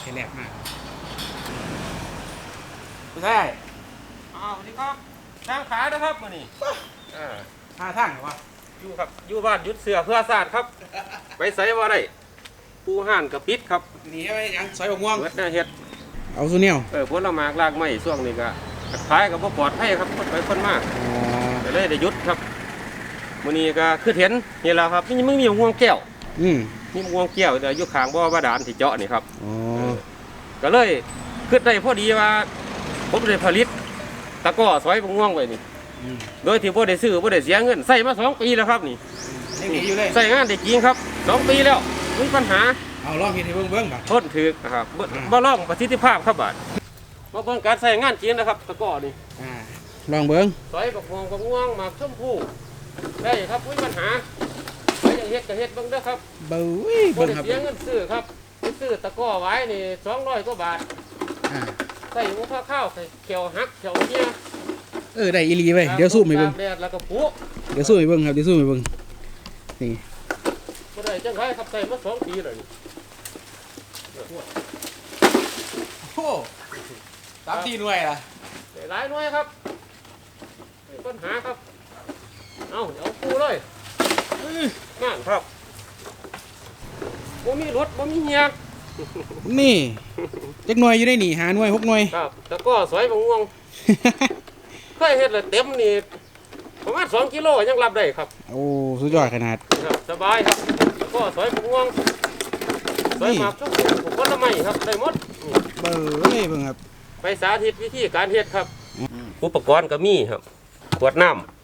แค่แรกมากผู้ชายอ้าวสวัสดีครับช่างขานะครับมานี่อ่าท่าทางเหรอวะอยู่ครับอยู่บ้านยุดเสือเพื่อศาสตร์ครับ ไปใส่ว่าได้ปูห่านกับปิดครับหนีไปยังซอยบกม่วงเบิดหน้าเฮ็ดเอาสุเนียวเออผลละหมากลากไม้ช่วงนี้ก็ขายกับพ่ปลอดภัยครับคนไปคนมากอ๋อก็เลยได้หยุดครับมื้อนี้ก็คือเห็นนี่แหละครับนี่มึงมีห่วงแก้ว อืม มีห่วงแก้วเดี๋ยวอยู่ข้างบ่อบาดาลที่เจาะนี่ครับอ๋อก็เลยคิดได้พอดีว่าผมได้ผลิตตะกร้อซอยบงม่วงไว้นี่อืมโดยที่บ่ได้ซื้อบ่ได้เสียเงินใส่มาสองปีแล้วครับนี่ยังหนีอยู่เลยใส่งานได้จริงครับสองปีแล้วมีปัญหาเอาลองกินให้เบิ่งเบิ่งบัดทนถึกนะครับบ่อืมบ่ลองประสิทธิภาพครับบาดมาเบิ่งการใส่งานจริงนะครับตะกร้อนี่อ่าลองเบิ่งซอยบักม่วงบักม่วงหมากชมพู่ได้ครับมีปัญหาไปอย่าง เฮ็ดก็เฮ็ดเบิ่งเด้อครับเบ้ยบ่เบิ่งได้ครับเสียเงินซื้อครับไปซื้อตะกร้อไว้นี่200กว่าบาทอ่าใส่หัวข้าวใส่เขียวหักเขียวเหี้ยเออได้อีหลีเว้ยเดี๋ยวสู้ให้เบิ่งตากแดดแล้วก็ปุเดี๋ยวสู้ให้เบิ่งครับเดี๋ยวสู้ให้เบิ่งนี่บ่ได้จังไดครับใส่มาสองปีแล้วนี่โอ้สามสี่หน่วยล่ะได้หลายหน่วยครับมีปัญหาครับ เอาเดี๋ยวเอาปูเลย นั่นครับบ่มีรถบ่มีเฮียนี่จักหน่วยอยู่ได้นี่หาหน่วยหกหน่วยครับ แต่ก็สวยบางวงเคยเฮ็ดเลยเต็มนี่ประมาณ2กิโลยังรับได้ครับ โอ้สุดยอดขนาดครับสบายครับแต่ก็สวยบางวงสวยนี่มากทุกอย่างผลไม้ครับได้หมดนี่เบ้ยเบิ่งครับ ไปสาธิตวิธีการเฮ็ดครับ อุปกรณ์ก็มีครับ ขวดน้ำ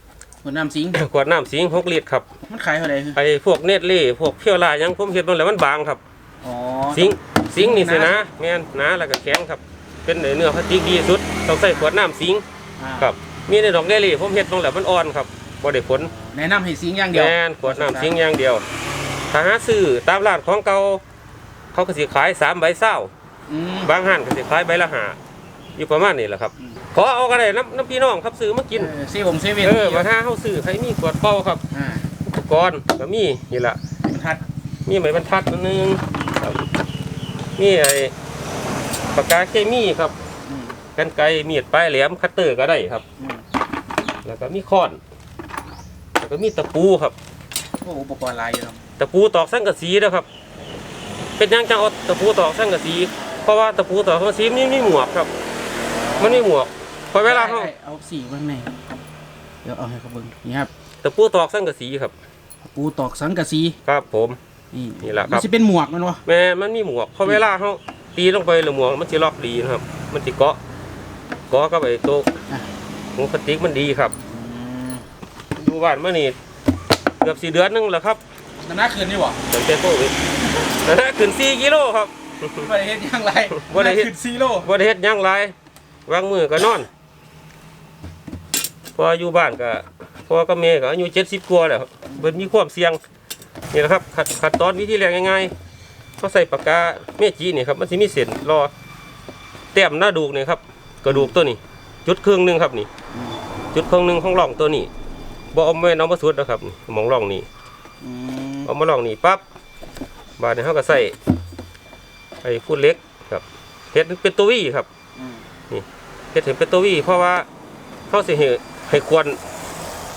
หัวน้ำสิง ขวดน้ำสิงหกลิตรครับมันขายเท่าไหร่คือไอ้พวกเนตเล่พวกเพียวลายังผมเฮ็ดมันแล้วมันบางครับอ๋อสิงสิงนี่สินะแม่นหนาแล้วก็แข็งครับ เป็นเนื้อพลาสติกดีสุดต้องใส่ขวดน้ำสิงอ่าครับมีในดอกเนตเล่ผมเฮ็ดลงแล้วมันอ่อนครับบ่ได้ผลแนะนำให้สิงอย่างเดียวแม่นขวดน้ำสิงอย่างเดียวถ้าหาซื้อตามร้านของเก่าเขาก็สิขายสามใบเศร้าอืมบางห้านก็สิขายใบละห้า อยู่ประมาณนี้แหละครับอืมขอเอาก็ได้น้ำน้ำพี่น้องครับซื้อมากินเออเซเว่นเซเว่นเออมาถ้าเฮาซื้อใครมีขวดเป่าครับอ่าอุปกรณ์ก็มีนี่ล่ะเป็นทัดมีไม้บรรทัดอันหนึงครับมีไอ้ปากกาเคมีครับอืมกันไกรมีดปลายแหลมคัตเตอร์ก็ได้ครับอืมแล้วก็มีค้อนแล้วก็มีตะปูครับโอ้อุปกรณ์หลายอยู่ครับตะปูตอกสังกะสีนะครับ เป็นหยังจังเอาตะปูตอกสังกะสี เพราะว่าตะปูตอกสังกะสีมันมีหมวกครับ มันมีหมวกพอเวลาเขาได้เอาสีไว้ข้างในเดี๋ยวเอาให้เขาเบิ่งนี่ครับตะปูตอกสังกะสีครับ ปูตอกสังกะสีครับผม นี่นี่แหละครับ มันจะเป็นหมวกมันวะแม่มันมีหมวกพอเวลาเขาตีลงไปหรือหมวกมันจะล็อกดีนะครับ มันจะเกาะเกาะกับไอ้ตัวหมูพลาสติกมันดีครับอืมอยู่บ้านมานี่เกือบสี่เดือนหนึงแล้วครับน้ำหนักขึ้นนี่บ่ตั้งแต่โควิดนะฮะขึ้นสี่กิโลครับบ่ได้เฮ็ดหยังไรบ่ได้เฮ็ดน้ำหนักขึ้นซีโร่บ่ได้เฮ็ดหยังไร วางมือก็นอนพออยู่บ้านก็พ่อกับแม่ก็อายุเจ็ดสิบกว่าแล้วเบิ่นมีความเสี่ยงนี่นะครับขัดขัดตอนวิธีแรกง่ายๆเขาใส่ปากกาเมจินี่ครับมันสิมีเส้นรอแต้มหน้าดูกนี่ครับกระดูกตัวนี้จุดครึ่งหนึงครับนี่ จุดครึ่งหนึงของร่องตัวนี้บ่เอาแม่นเอามาสุดนะครับนี่หมองร่องนี่อืมเอามาลองนี่ปั๊บบาดนี้เขาก็ใส่ไอ้พูดเล็กครับเฮ็ดเป็นตัววี่ครับ อืมเฮ็ดเห็นเป็นตัววี่เพราะว่าเขาสิให้ให้ควร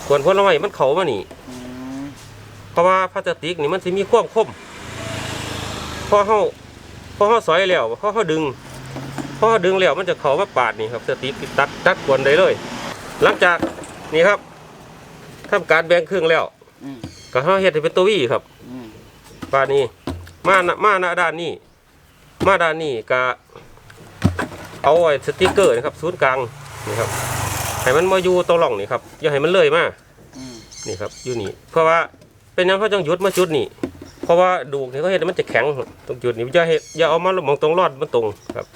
ควรผลไม้มันเข้ามานี่อืมเพราะว่าพลาสติกนี่มันสิมีความคมพอเฮาพอเฮาสอยแล้วพอเฮาดึงพอเฮาดึงแล้วมันจะเข้ามาปาดนี่ครับพลาสติกตัดตัดควรได้เลย หลังจากนี่ครับทำการแบ่งครึ่งแล้วอืมก็เฮาเฮ็ดให้เป็นตัววี่ครับอืมบ้านนี้มานะมาหน้าด้านนี้มาด้านนี้ก็ เอาไอ้สติกเกอร์นะครับศูนย์กลางนี่ครับให้มันมาอยู่ตรงร่องนี่ครับอย่าให้มันเลยมาอืมนี่ครับอยู่นี่เพราะว่าเป็นหยังเขาจังหยุดมาจุดนี่เพราะว่าดูกนี่เขาเห็นมันจะแข็งตรงจุดนี้อย่าเห็ดอย่าเอามาลงตรงรอดมันตรงครับ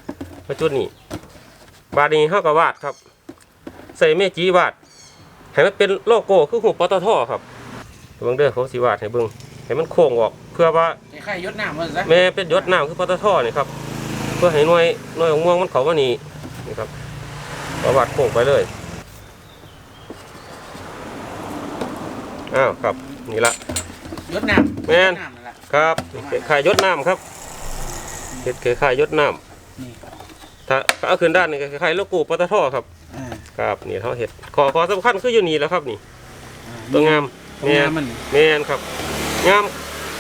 มาจุดนี้บาดนี้เขาก็วาดครับ ใส่เมจีวาดให้มันเป็นโลโก้คือหูปตทครับเบิ่งเด้อเขาสิวาดให้เบิ่งให้มันโค้งออก เพื่อว่าคล้ายๆยศน้ำว่าซะแม่เป็นยศน้ำคือปตทนี่ครับเพื่อให้หน่วยหน่วยของม่วงมันเขาว่านี่นี่ครับประวัติโค้งไปเลยอ้าวครับนี่ละยศน้ำแม่นยศน้ำนั่นแหละครับขายยศน้ำครับอืมเฮ็ดคล้ายๆยศน้ำนี่ถ้าเอาขึ้นด้านนี่ก็คล้ายๆโลโก้ปตทครับ อ่าครับนี่เขาเฮ็ดขอขอสำคัญคืออยู่นี่แหล้วครับนี่ อ่าตัวงามตัวงามมันแม่นครับ งาม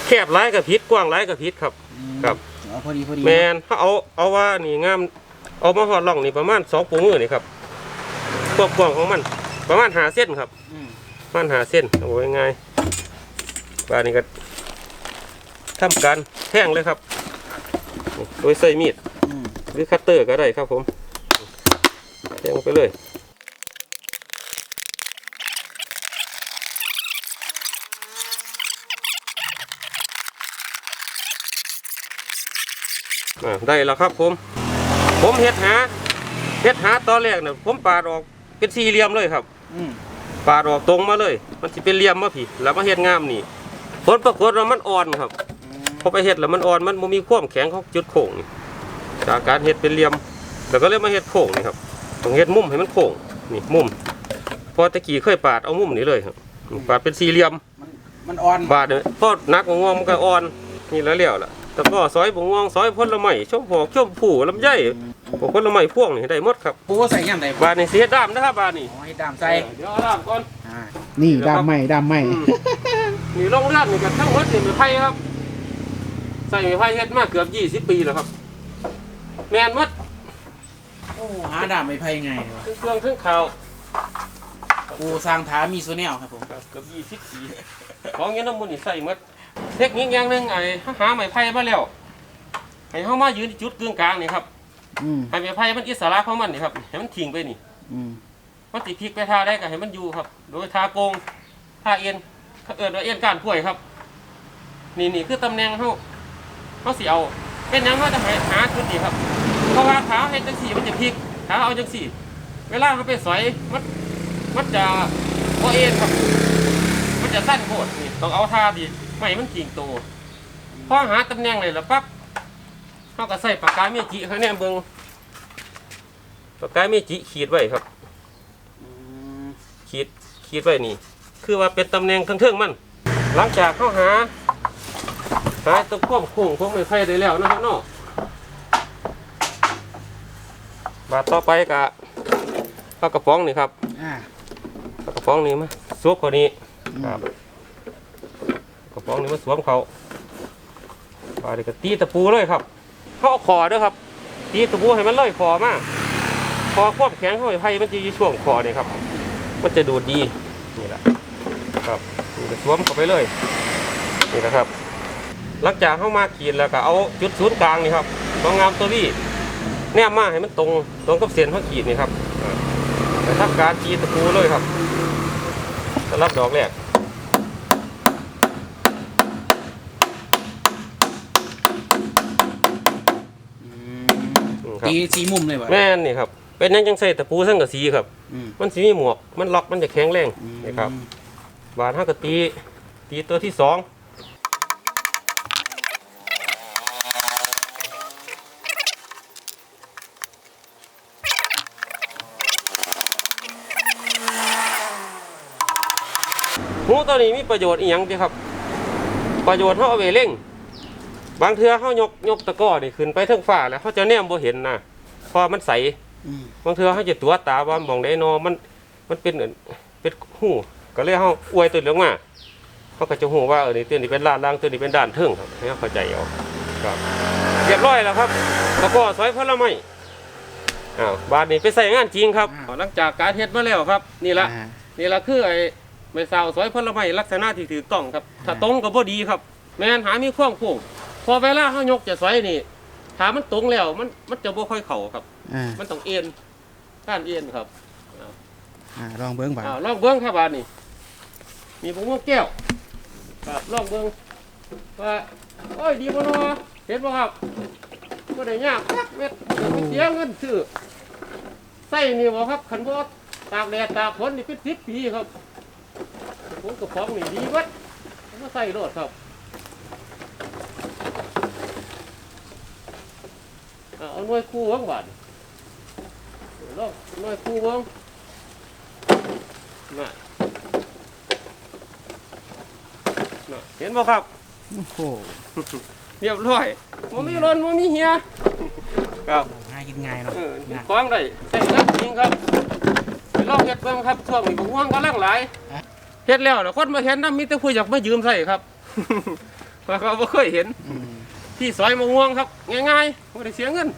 แคบหลายกับพิษกว้างหลายกับพิษครับ อืมครับ เอาพอดีพอดีแม่นถ้าเอาเอาว่านี่งามเอามาหอดล่องนี่ประมาณ2ปูมือนี่ครับความกว้างของมัน ประมาณ5เส้นครับอืมประมาณ5เส้นเอาไว้ง่ายๆบ้านนี้ก็ทำการแท่งเลยครับโดยใส่มีดอืมหรือคัตเตอร์ก็ได้ครับผมแทงไปเลย ได้แล้วครับผม ผมเฮ็ดหาเฮ็ดหาตอนแรกเนี่ยผมปาดออกเป็นสี่เหลี่ยมเลยครับอืมปาดออกตรงมาเลย มันสิเป็นเหลี่ยมมาผีแล้วมาเฮ็ดงามนี่ผลปรากฏว่ามันอ่อนครับอืมพอไปเฮ็ดแล้วมันอ่อนมันบ่มีความแข็งของจุดโค้งนี่จากการเฮ็ดเป็นเหลี่ยมแล้วก็เลยมาเฮ็ดโค้งนี่ครับต้องเฮ็ดมุมให้มันโค้งนี่มุมพอตะกี้เคยปาดเอามุมนี้เลยครับปาดเป็นสี่เหลี่ยมมันมันอ่อนบาดเนี่ยพอนักบงวงมันก็อ่อนนี่แล้วแล้วล่ะ แต่ก็ซอยบงวงซอยผลไม้ชมพอกชมผู้ลำไยพวกผลไม้พวงนี่ได้หมดครับปูใส่ย่ำใดบาดนี่สิเฮ็ดดามนะครับบาดนี่อ๋อให้ดามใส่เดี๋ยวเอาดามก่อน อ่านี่ดามใหม่ดามใหม่อืม นี่โรงเรือนนี่ก็ทั้งหมดนี่ไม้ไผ่ครับ ใส่ไม้ไผ่เฮ็ดมาเกือบ20ปีแล้วครับ แม่นหมดโอ้หาดามไม่ไพ่ไงวะเครื่องเครื่องข่าวปูสร้างถามีโซเนลครับผม เกือบ20ปีของเงี้ยน้ำมันนี่ใส่หมด เทคนิคอย่างหนึงไอ้หาไม้ไผ่มาแล้วให้เฮามายืนที่จุดกึ่งกลางนี่ครับอืมให้ไม้ไผ่มันอิสระของมันนี่ครับให้มันทิ้งไปนี่อืมมันติพลิกไปท่าได้ก็ให้มันอยู่ครับ โดยท่าโกงท่าเอ็นเขาเอิ้นว่าเอ็นก้านกล้วยครับ นี่นี่คือตำแหน่งเฮาเฮาสิเอา เป็นหยังเฮาจะหาหาจุดนี้ครับ เพราะว่าขาเฮ็ดจังซี่มันจะพลิกขาเอาจังซี่ เวลาเขาไปสอยมันมันจะบ่เอ็นครับ มันจะสั้นโพดนี่ต้องเอาท่าดี ไม่ให้มันทิ้งตัวพอหาตำแหน่งเลยแล้วปั๊บเฮาก็ใส่ปากกาเมจิข้างแนมเบิ่งปากกาเมจิขีดไว้ครับอืมขีดขีดไว้นี่ คือว่าเป็นตำแหน่งทั้งเทิงมัน หลังจากเขาหาหาตัวควบคุมพวกไม้ไผ่ได้แล้วนะครับเนาะบาทต่อไปกะเอากระป๋องนี่ครับอ่าเอากระป๋องนี้มาสวมกว่านี้อืมครับ กระป๋องนี้มาสวมเขาบาดนี้ก็ตีตะปูเลยครับ เขาเอาคอเด้วยครับ ตีตะปูให้มันเลยคอมาคอควบแข็งเข้าไปไผ่มันจะอยู่ช่วงคอนี่ครับ มันจะดูดดีนี่แหละครับนี่ก็สวมเข้าไปเลยนี่นะครับ หลังจากเข้ามาขีดแล้วก็เอาจุดศูนย์กลางนี่ครับตัวงามตัววี่แนบมาให้มันตรงตรงกับเส้นเขาขีดนี่ครับอ่าไปทำการขีดตะปูเลยครับสำหรับดอกแรก ครับ ตีสีมุมเลยวะ แม่นนี่ครับ เป็นหยังจังใส่ตะปูสังกะสีครับ อืม มันสีมีหมวก มันล็อก มันจะแข็งแรงอืมนี่ครับ บาทห้ากะตี ตีตัวที่สอง หูตัวนี้มีประโยชน์อีหยังดีครับ ประโยชน์เขาเอาไปเล่ง บางเทือเขายกยกตะกร้อนี่ขึ้นไปเทั้งฟ้าแล้วเขาจะแนมบ่เห็นนะเพราะมันใสอืมบางเทือเขาจะตัวตาว่าหมองได้นอมันมันเป็นอันเป็นหูก็เลยเขาอวยตัวเหลืองมาเขาก็จะหูว่าเออนี่ตัวนี้เป็นด้านล่างตัวนี้เป็นด้านเทิงครับให้เขาเข้าใจเอาครับเรียบร้อยแล้วครับแล้วก็ซอยผลไม้อ้าวบาทนี้ไปใส่งานจริงครับหลังจากการเฮ็ดมาแล้วครับ นี่ละอ่านี่ละคือไอ้ไม่สาวซอยผลไม้ลักษณะที่ถูกต้องครับถ้าตรงก็บ่ดีครับ แม่นหามีความโค้ง พอเวลาเขายกจะซอยนี่ถ้ามันตรงแล้ว มันมันจะบ่ค่อยเข้าครับ อ่ามันต้องเอ็นก้านเอ็นครับอ่าลองเบิ้งบ่าอ้าวลองเบิ้งครับบานนี่มีผงม่วงแก้วครับลองเบิ้งว่าโอ้ยดีบ่เนาะเห็นบ่ครับก็ได้ยากสักเม็ดเดี๋ยวไปเสียเงินซื้อใส่นี่บ่ครับขันบ่ตากแดดตากฝนนี่เป็นสิบปีครับผมกระป๋องนี่ดีเวัดผมก็ใส่รถครับอ่า เอาหน่วยคู่เบิ้งบาดนี่ลองหน่วยคู่เบิ้งน่ะน่ะเห็นบ่ครับโอ้โหเรียบร้อยบ่มีร้อนบ่มีเหียครับง่ายกินง่ายเนาะเออมีของได้ใส่งานจริงครับไปลองเฮ็ดเบิ่งครับช่วงนี้บ่ห่วงกำลังหลายเฮ็ดแล้วน่ะคนมาเห็นนำมีแต่ผู้อยากมายืมใส่ครับเพราะเขาบ่เคยเห็นอืม ที่ซอยมะม่วงครับ ง่ายๆไม่ได้เสียเงิน